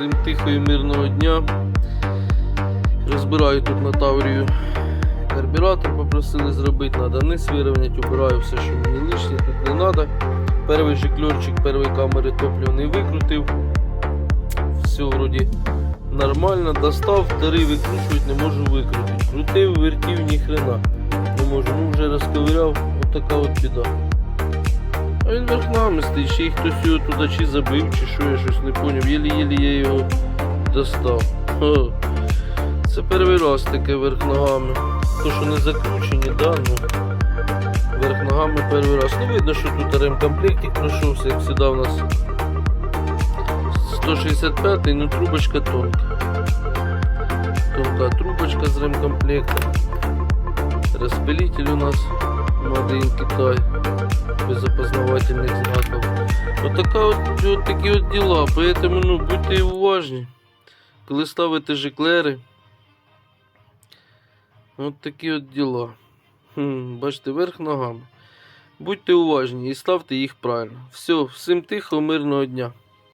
Всім тихого і мирного дня. Розбираю тут на Таврію карбюратор, попросили зробити, треба низ вирівняти, убираю все, що мені лишнє, тут не треба. Перший жикльорчик першої камери топливний викрутив. Все вроді нормально. Достав, вторий викручувати не можу викрутити. Крутив, вертів, ні хрена. Не можу, ну вже розковиряв, отака от біда. А він верх ногами стоїть, ще й хтось його туди чи забив, чи що, я щось не поняв. Єлі-єлі я його достав. Це перший раз таке верх ногами. То, що не закручені, да, ну. Верх ногами перший раз. Ну видно, що тут ремкомплектик пройшовся, як завжди у нас 165 ну трубочка тонка. Тонка трубочка з ремкомплектом. Распилитель у нас in Китай. Без опознавательных знаков. Вот, така от, от такі от діла. Поэтому ну, будьте уважні. Коли ставите жиклери. От такі от діла. Хм, бачите, верх ногами. Будьте уважні і ставте їх правильно. Все, всім тихо, мирного дня.